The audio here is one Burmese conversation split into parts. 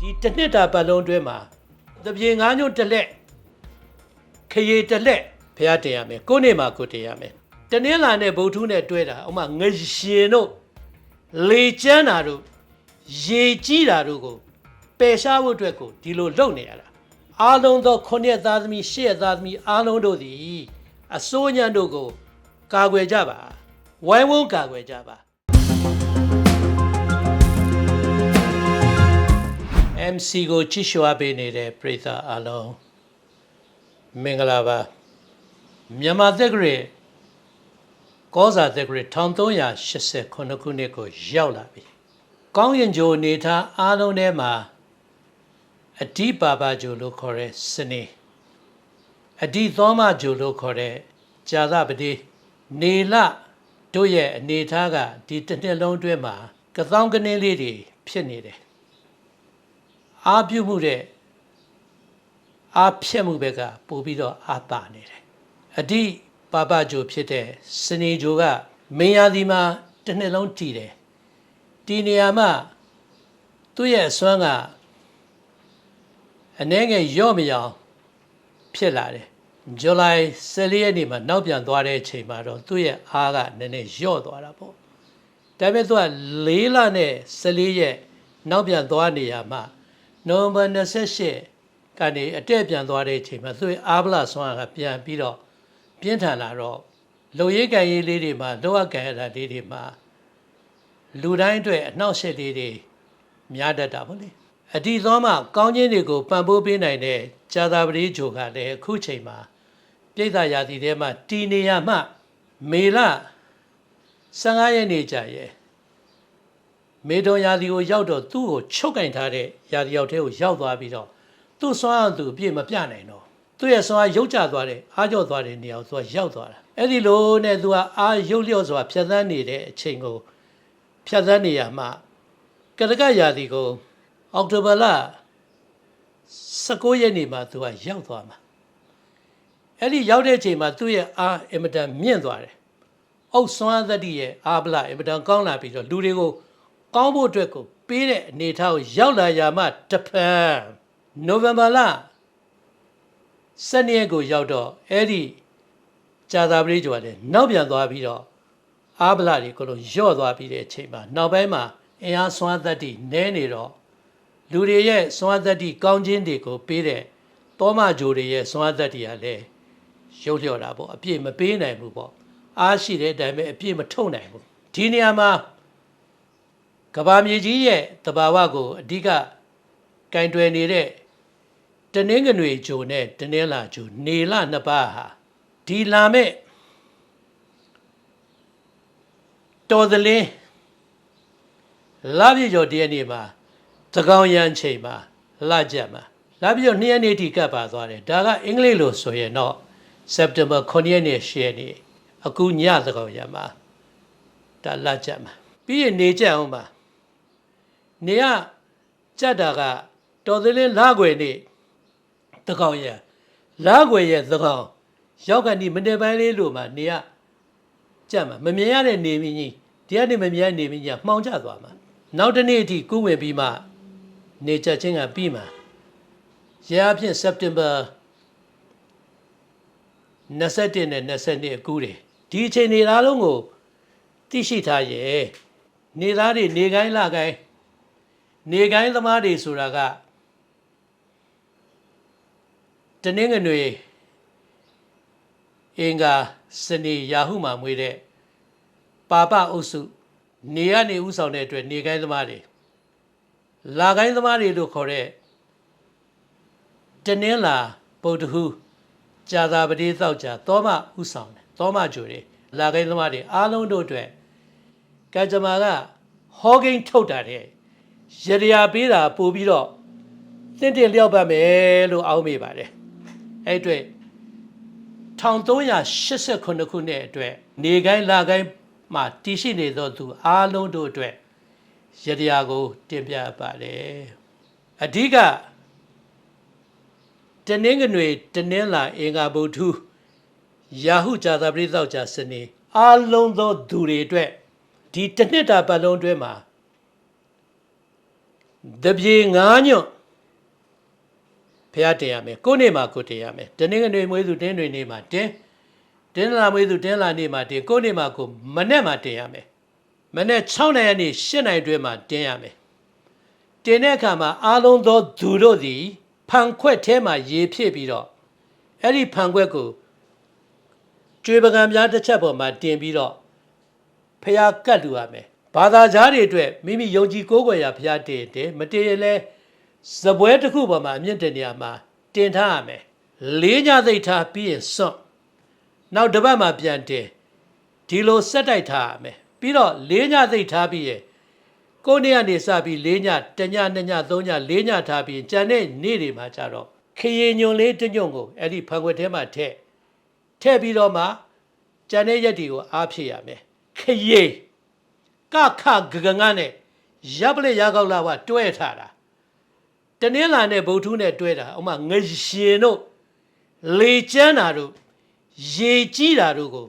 ဒီတစ်နှစ်တာပတ်လုံးအတွင်းမှာတပြေငါးညွန့်တစ်လက်ခရီတစ်လက်ဖះတင်ရမယ်ကိုယ့်နေ့မှာကိုယ်တင်ရမယ်တနင်္လာနဲ့ဗုဒ္ဓဟူးနဲ့တွဲတာဥမာငရှင်တို့လေကျန်းတာတို့ရေကြီးတာတို့ကိုပယ်ရှားဖို့အတွက်ကိုဒီလိုလုပ်နေရတာအားလုံးသောခုနှစ်သားသမီးရှစ်သားသမီးအားလုံးတို့သည်အစိုးညံတို့ကို ကာကွယ်ကြပါဝိုင်းဝန်းကာကွယ်ကြပါ MC ကိုချစ်လျှော်ပေးနေတဲ့ပရိသတ်အားလုံးမင်္ဂလာပါမြန်မာသက်ကရေကောဇာသက်ကရေ1389ခုနှစ်ကိုရောက်လာပြီ။ကောင်းရင်ဂျိုအနေထားအားလုံးထဲမှာအဓိပါပါဂျိုလို့ခေါ်တဲ့စနေအဓိသောမဂျိုလို့ခေါ်တဲ့ဇာသပတိနေလတို့ရဲ့အနေထားကဒီတစ်နှစ်လုံးအတွင်းမှာကသောင်းကနေလေးတွေဖြစ်နေတယ်။ အာပြုမှုတဲ့အာဖြက်မှုဘက်ကပို့ပြီးတော့အာတာနေတယ်အဓိပါပဂျိုဖြစ်တဲ့စနေဂျိုကမင်းရသည်မှာတစ်နှစ်လုံးတည်တယ်ဒီနေရာမှာသူ့ရဲ့အစွမ်းကအနှဲငယ်ရော့မရောင်ဖြစ်လာတယ်ဇူလိုင်14ရက်နေ့မှာနောက်ပြန်သွားတဲ့အချိန်မှာတော့သူ့ရဲ့အားကနည်းနည်းရော့သွားတာပေါ့ဒါပေမဲ့သူက၄လနဲ့14ရက်နောက်ပြန်သွားနေရမှာ နိုဝင်ဘာ28ကနေအတက်ပြန်သွားတဲ့အချိန်မှာသူ့ရဲ့အာဗလာဆွမ်းကပြန်ပြီးတော့ပြင်းထန်လာတော့လုံရိပ်ကန်ရေးလေးတွေမှာလောအကန်ရတာလေးတွေမှာလူတိုင်းအတွက်အနှောက်အယှက်လေးတွေများတတ်တာပေါ့လေအတီသောမှကောင်းခြင်းတွေကိုပံ့ပိုးပေးနိုင်တဲ့ဇာတာပတိဂျိုကလည်းအခုချိန်မှာပြိဿရာသီထဲမှာတီနေရမှ မေလ15ရက်နေကြရဲ့ မေတော်ရာသီကိုရောက်တော့သူ့ကိုချုပ်ကင်ထားတဲ့ရာသီရောက်တဲ့ကိုရောက်သွားပြီးတော့သူ့ဆွမ်းအောင်သူအပြည့်မပြနိုင်တော့သူ့ရဲ့ဆွမ်းအားရုပ်ကျသွားတဲ့အားကျော်သွားတဲ့နေရာကိုသူကရောက်သွားတာအဲ့ဒီလိုနဲ့သူကအားရုပ်လျော့စွာဖြတ်သန်းနေတဲ့အချိန်ကိုဖြတ်သန်းနေရမှာကရကရာသီကိုအောက်တိုဘာလ19ရက်နေ့မှာသူကရောက်သွားမှာအဲ့ဒီရောက်တဲ့အချိန်မှာသူ့ရဲ့အားအင်မတန်မြင့်သွားတယ်အုပ်စွမ်းသတ္တိရဲ့အာဗလအင်မတန်ကောင်းလာပြီးတော့လူတွေကို ကောင်းဖို့အတွက်ကိုပေးတဲ့အနေအထားကိုရောက်လာရမှတဖန်နိုဝင်ဘာလ7ရက်ကိုရောက်တော့အဲ့ဒီဂျာသာပရိကျော်ကလည်းနောက်ပြန်သွားပြီးတော့အာဗလတွေကိုလုံးယော့သွားပြီးတဲ့အချိန်မှာနောက်ပိုင်းမှာအင်အားစွမ်းသတ္တိနည်းနေတော့လူတွေရဲ့စွမ်းသတ္တိကောင်းခြင်းတွေကိုပေးတဲ့တောမဂျိုတွေရဲ့စွမ်းသတ္တိကလည်းရုပ်လျော့တာပေါ့အပြည့်မပေးနိုင်ဘူးပေါ့အားရှိတဲ့အတိုင်းပဲအပြည့်မထုတ်နိုင်ဘူးဒီနေရာမှာ ကဘာမြေကြီးရဲ့တဘာဝကိုအဓိကကင်တွယ်နေတဲ့တနင်္ဂနွေဂျိုနဲ့တနင်္လာဂျိုနေလနှစ်ပါးဟာဒီလာမဲ့တော်သလင်းလာပြည့်ကျော်တရက်နေ့မှာသကောင်ရန်ချိန်မှာလာကြက်မှာလာပြည့်ကျော်2ရက်နေ့ထိကပ်ပါသွားတယ်ဒါကအင်္ဂလိပ်လိုဆိုရင်တော့ September 9ရက်နေ့10ရက်နေ့အခုညသကောင်ရမှာဒါလာကြက်မှာပြီးရင်နေကြအောင်ပါ နေကကြက်တာကတော်သလင်းလာွယ်နေ့သကောင်ရလာွယ်ရဲ့သကောင်ရောက်ကနေမနေ့ပိုင်းလေးလို့မှနေကကြက်မှာမမြင်ရတဲ့နေမင်းကြီးဒီကနေမမြင်ရနေမင်းကြီးကမှောင်ကျသွားမှာနောက်တစ်နေ့အထိကုဝင်ပြီးမှနေကြချင်းကပြီးမှာရအဖြစ် September 21နဲ့22အကူတယ်ဒီအချိန်နေသားလုံးကိုသိရှိထားရဲ့နေသားတွေနေကိုင်းလကိုင်း နေကိုင်းသမားတွေဆိုတာကတနင်္ဂနွေအင်္ဂါစနေယာဟုမှာမွေးတဲ့ပါပအုပ်စု နေရနေဥဆောင်တဲ့အတွက်နေကိုင်းသမားတွေလာကိုင်းသမားတွေလို့ခေါ်တဲ့တနင်္လာဗုဒ္ဓဟူးကြာသာပတိသောက်ကြာသောမဥဆောင်တယ်သောမဂျူတွေလာကိန်းသမားတွေအားလုံးတို့အတွက်ကကြမာကဟောကိန်းထုတ်တာတဲ့ ရရယာပေးတာပို့ပြီးတော့တင့်တင်လျောက်ပတ်မယ်လို့အောက်မေ့ပါတယ်အဲ့အတွက်1389ခုနှစ်အတွက်နေကိုင်းလာကိုင်းမှာတည်ရှိနေသောသူအားလုံးတို့အတွက်ရရယာကို တင်ပြပါတယ်အဓိကတနင်္ဂနွေတနင်္လာအင်္ဂါဗုဒ္ဓဟူးယာဟုဇာတာပရိသောက်ကြစနေအားလုံးသောသူတွေအတွက်ဒီတစ်နှစ်တာပတ်လုံးအတွင်းမှာ တပြေငါးညွန့်ဖះတင်ရမယ်ကိုနေ့မှာကိုတင်ရမယ်တနင်္ဂနွေမွေးသူတင်းတွေနေ့မှာတင်းတင်းလာမွေးသူတင်းလာနေ့မှာတင်ကိုနေ့မှာကိုမနေ့မှာတင်ရမယ်မနေ့6နိုင်ရက်နေ့8နိုင်တွဲမှာတင်ရမယ်တင်တဲ့အခါမှာအားလုံးသောသူတို့သည်ဖန်ခွက်ထဲမှာရေဖြည့်ပြီးတော့အဲ့ဒီဖန်ခွက်ကိုကျွေးပကံများတစ်ချက်ပေါ်မှာတင်ပြီးတော့ဖះကတ်လူရမယ် ဘာသာကြားတွေအတွက်မိမိယုံကြည်ကိုးကွယ်ရာဖះတင်တယ်မတင်ရင်လည်းဇပွဲတစ်ခုပေါ်မှာအမြင့်တင်နေရာမှာတင်ထားရမယ်လေးညသိပ်ထားပြီးရင်စွန့်နောက်တစ်ပတ်မှပြန်တင်ဒီလိုဆက်တိုက်ထားရမယ်ပြီးတော့လေးညသိပ်ထားပြီးရင်ကိုယ်နေ့ကနေစပြီးလေးညတညနှစ်ညသုံးညလေးညထားပြီးကြံတဲ့နေ့တွေမှာကြတော့ခရင်ညွန်လေးတစ်ညွန့်ကိုအဲ့ဒီဖန်ခွက်ထဲမှာထည့်ထည့်ပြီးတော့မှကြံတဲ့ရက်တွေကိုအားဖြည့်ရမယ်ခရင် ကခဂဂငါနဲ့ရပ်ပလက်ရကောက်လာဝတွဲထားတာတနင်္လာနဲ့ဗုဒ္ဓနဲ့တွဲတာဥမာငရှင်တို့လေကျန်းတာတို့ရေကြီးတာတို့ကို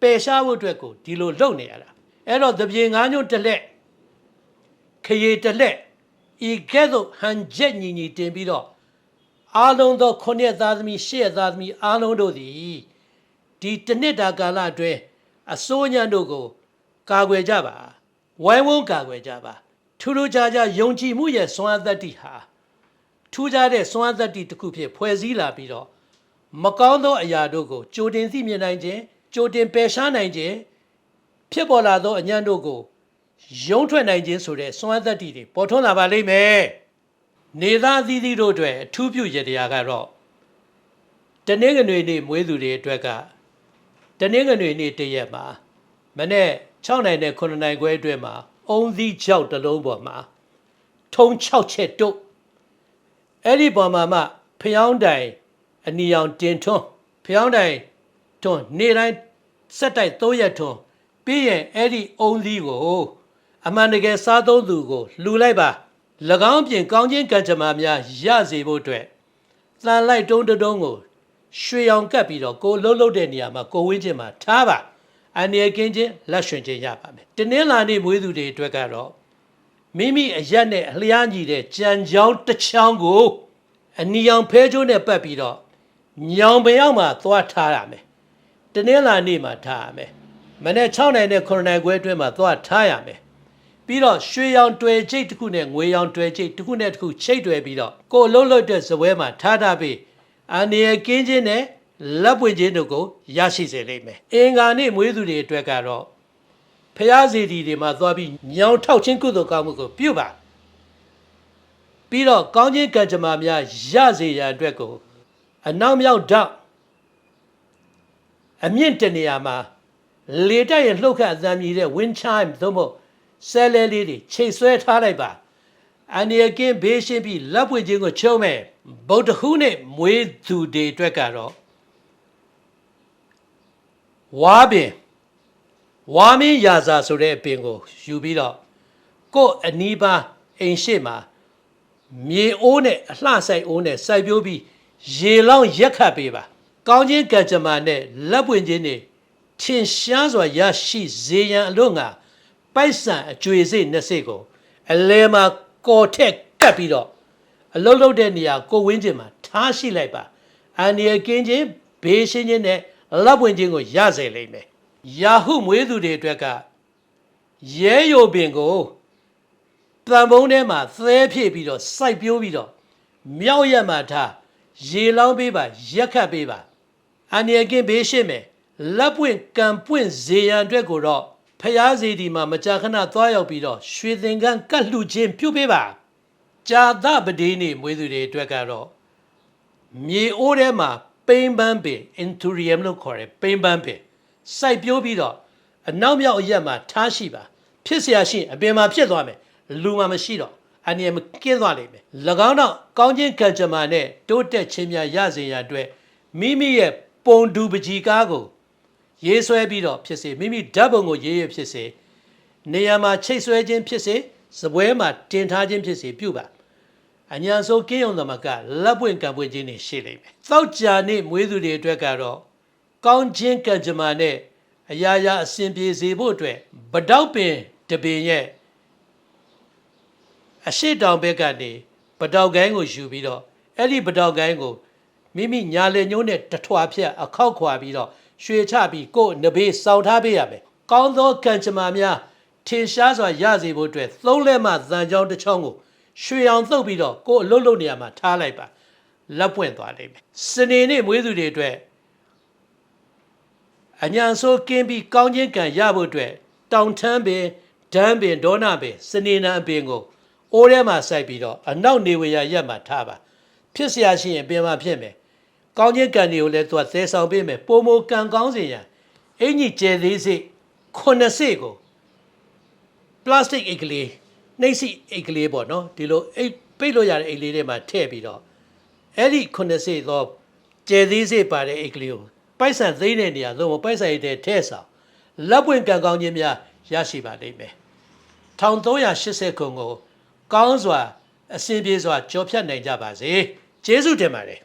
ပယ်ရှားဖို့အတွက်ကိုဒီလိုလုပ်နေရတာအဲ့တော့သပြေငါးညွန့်တစ်လက်ခရီတစ်လက်ဤကဲ့သို့ဟန်ချက်ညီညီတင်ပြီးတော့အားလုံးသောခုနှစ်သားသမီးရှစ်သားသမီးအားလုံးတို့သည်ဒီတစ်နှစ်တာကာလအတွင်းအစိုးညံတို့ကို ကာကွယ်ကြပါဝိုင်းဝန်းကာကွယ်ကြပါထူးထူးခြားခြားယုံကြည်မှုရဲ့စွမ်းအားသတ္တိဟာထူးခြားတဲ့စွမ်းအားသတ္တိတစ်ခုဖြစ်ဖွဲ့စည်းလာပြီးတော့မကောင်းသောအရာတို့ကိုကြိုတင်သိမြင်နိုင်ခြင်းကြိုတင်ပယ်ရှားနိုင်ခြင်းဖြစ်ပေါ်လာသောအညံ့တို့ကိုယုံထွက်နိုင်ခြင်းဆိုတဲ့စွမ်းအားသတ္တိတွေပေါ်ထွန်းလာပါလိမ့်မယ်နေသားသီးသီးတို့အတွက်အထူးပြုရတရားကတော့တနင်္ဂနွေနေ့မွေးသူတွေအတွက်ကတနင်္ဂနွေနေ့တည့်ရက်မှာမနေ့ 6နိုင်နဲ့9နိုင်ခွဲအတွင်းမှာအုံသီး6တစ်လုံးပေါ်မှာထုံ6ချက်တုတ်အဲ့ဒီပေါ်မှာမှဖျောင်းတိုင်အနီအောင်တင်ထွန်းဖျောင်းတိုင်ထွန်းနေတိုင်းစက်တိုက်3ရက်ထွန်းပြီးရင်အဲ့ဒီအုံသီးကိုအမှန်တကယ်စားသုံးသူကိုလှူလိုက်ပါ၎င်းပြင်ကောင်းချင်းကံကြမ္မာများရစေဖို့အတွက်တန်လိုက်တုံးတတုံးကိုရွှေရောင်ကပ်ပြီးတော့ကိုလှုပ်လှုပ်တဲ့နေရာမှာကိုဝင်းချင်းမှာထားပါ အန္တရာယ်ကင်းခြင်းလက်ရွှင်ခြင်းရပါမယ်။တင်းလာနေမွေးသူတွေအတွက်ကတော့မိမိအရက်နဲ့အလျားညီတဲ့ကြံချောင်းတစ်ချောင်းကိုအနီရောင်ဖဲကျိုးနဲ့ပတ်ပြီးတော့ညောင်ပင်ရောက်မှသွားထားရမယ်။တင်းလာနေမှထားရမယ်။မနေ့6နိုင်နဲ့9နိုင်ခွဲအတွင်းမှာသွားထားရမယ်။ပြီးတော့ရွှေရောင်တွယ်ချိတ်တစ်ခုနဲ့ငွေရောင်တွယ်ချိတ်တစ်ခုနဲ့တစ်ခုချိတ်တွယ်ပြီးတော့ကိုလှုပ်လှုပ်တဲ့ဇပွဲမှာထားထားပြီးအန္တရာယ်ကင်းခြင်းနဲ့ လက်ပွင့်ခြင်းတို့ကိုရရှိစေလိမ့်မယ်။အင်္ဂါနေ့မွေးသူတွေအတွက်ကတော့ဖျားစီတီတွေမှာသွားပြီးညောင်ထောက်ခြင်းကုသိုလ်ကောင်းမှုကိုပြုပါ။ပြီးတော့ကောင်းခြင်းကံကြမ္မာများရစေရန်အတွက်ကိုအနောက်မြောက်ဓာတ်အမြင့်တနေရာမှာလေတက်ရလှုပ်ခတ်အသံမြည်တဲ့ wind chime သို့မဟုတ်ဆဲလဲလေးတွေချိတ်ဆွဲထားလိုက်ပါ။အန္တရာယ်ကင်းဘေးရှင်းပြီးလက်ပွင့်ခြင်းကိုချုံးမယ်။ဗုဒ္ဓဟူးနဲ့မွေးသူတွေအတွက်ကတော့ ဝါပင်ဝါမင်းရာဇာဆိုတဲ့အပင်ကိုယူပြီးတော့ကို့အနီးပါးအိမ်ရှိမှာမြေအိုးနဲ့အလှဆိုင်အိုးနဲ့စိုက်ပျိုးပြီးရေလောင်းရက်ခတ်ပေးပါ ကောင်းခြင်းကံကြမ္မာနဲ့လက်ပွင့်ခြင်းတွေထင်ရှားစွာရရှိစေရန်အလို့ငါပိုက်ဆံအကျွေစိတ်နှစ်စိတ်ကိုအလဲမှာကော်ထက်ကပ်ပြီးတော့အလုံးလုံးတဲ့နေရာကိုဝင်းကျင်မှာထားရှိလိုက်ပါအန္တရာယ်ကင်းခြင်းဘေးရှင်းခြင်းနဲ့ လက်ပွင့်ခြင်းကိုရစေလိမ့်မယ်ယာဟုမွေးသူတွေအတွက်ကရဲယိုပင်ကိုတံပုံးထဲမှာသဲဖြည့်ပြီးတော့စိုက်ပြိုးပြီးတော့မြောက်ရက်မှာထားရေလောင်းပေးပါရက်ခတ်ပေးပါအန္တရာယ်ကင်းဘေးရှင်းမယ်လက်ပွင့်ကံပွင့်ဇေယံအတွက်ကိုတော့ဖျားစီဒီမှာမကြာခဏသွားရောက်ပြီးတော့ရွှေသင်္ကန်းကတ်လှခြင်းပြုပေးပါဂျာသပတိနေမွေးသူတွေအတွက်ကတော့မြေအိုးထဲမှာ ပိန်ပန်းပင် Inthurium လို့ခေါ်တယ်ပိန်ပန်းပင်စိုက်ပျိုးပြီးတော့အနောက်မြောက်အရက်မှာထားရှိပါဖြစ်เสียရှိရင်အပင်မှာဖြစ်သွားမယ်လူမှာမရှိတော့အနည်းမကင်းသွားလိမ့်မယ်၎င်းတော့ကောင်းခြင်းကံကြမ္မာနဲ့တိုးတက်ခြင်းများရစေရန်အတွက်မိမိရဲ့ပုံတူပကြီးကားကိုရေးဆွဲပြီးတော့ဖြစ်စေမိမိဓာတ်ပုံကိုရေးရဖြစ်စေနေရာမှာချိတ်ဆွဲခြင်းဖြစ်စေစပွဲမှာတင်ထားခြင်းဖြစ်စေပြုပါ အညာဆိုကင်းယုံသမကလက်ပွင့်ကံပွင့်ခြင်းတွေရှိလိမ့်မယ်။သောက်ကြာနေ့မွေးသူတွေအတွက်ကတော့ကောင်းခြင်းကံကြမ္မာနဲ့အရာရာအစဉ်ပြေစေဖို့အတွက်ဗတောက်ပင်တပင်ရဲ့အရှိတောင်ဘက်ကနေပတောက်ကိုင်းကိုယူပြီးတော့အဲ့ဒီပတောက်ကိုင်းကိုမိမိညာလေညိုးနဲ့တထွာဖြတ်အခောက်ခွာပြီးတော့ရွှေချပြီးကိုယ်နဘေးစောင့်ထားပေးရမယ်။ကောင်းသောကံကြမ္မာများထင်ရှားစွာရစေဖို့အတွက်သုံးလက်မှသံကြောင်းတစ်ချောင်းကို ရွှေအောင်သုတ်ပြီးတော့ကိုယ်အလုတ်လုတ်နေရာမှာထားလိုက်ပါလက်ပွင့်သွားလိမ့်မယ်။စနေနေ့မွေးသူတွေအတွက် အညာဆိုးကင်းပြီးကောင်းခြင်းကံရဖို့အတွက်တောင်ထမ်းပင်ဒန်းပင်ဒေါနာပင်စနေနံအပင်ကိုအိုးထဲမှာစိုက်ပြီးတော့အနောက်နေဝရရက်မှာထားပါဖြစ်เสียရှိရင်ပင်မှာဖြစ်မယ်ကောင်းခြင်းကံတွေကိုလည်းသူကသဲဆောင်ပေးမယ်ပုံမကံကောင်းစေရန်အင်ကြီးကျဲသေးစိခုနှစ်စိကိုပလတ်စတစ်အိတ်ကလေး နှိမ့်စိအိတ်ကလေးပေါ့နော်ဒီလိုအိတ်ပိတ်လို့ရတဲ့အိတ်လေးတွေမှာထည့်ပြီးတော့အဲ့ဒီခုနှစ်စိသောကျဲသေးစိပါတဲ့အိတ်ကလေးကိုပိုက်ဆံသိမ်းတဲ့နေရာသို့မဟုတ်ပိုက်ဆံရတဲ့ထဲဆောင်လက်ပွင့်ကံကောင်းခြင်းများရရှိပါလိမ့်မယ်1380ခုကိုကောင်းစွာအစဉ်ပြေစွာကြော်ဖြတ်နိုင်ကြပါစေကျေးဇူးတင်ပါတယ်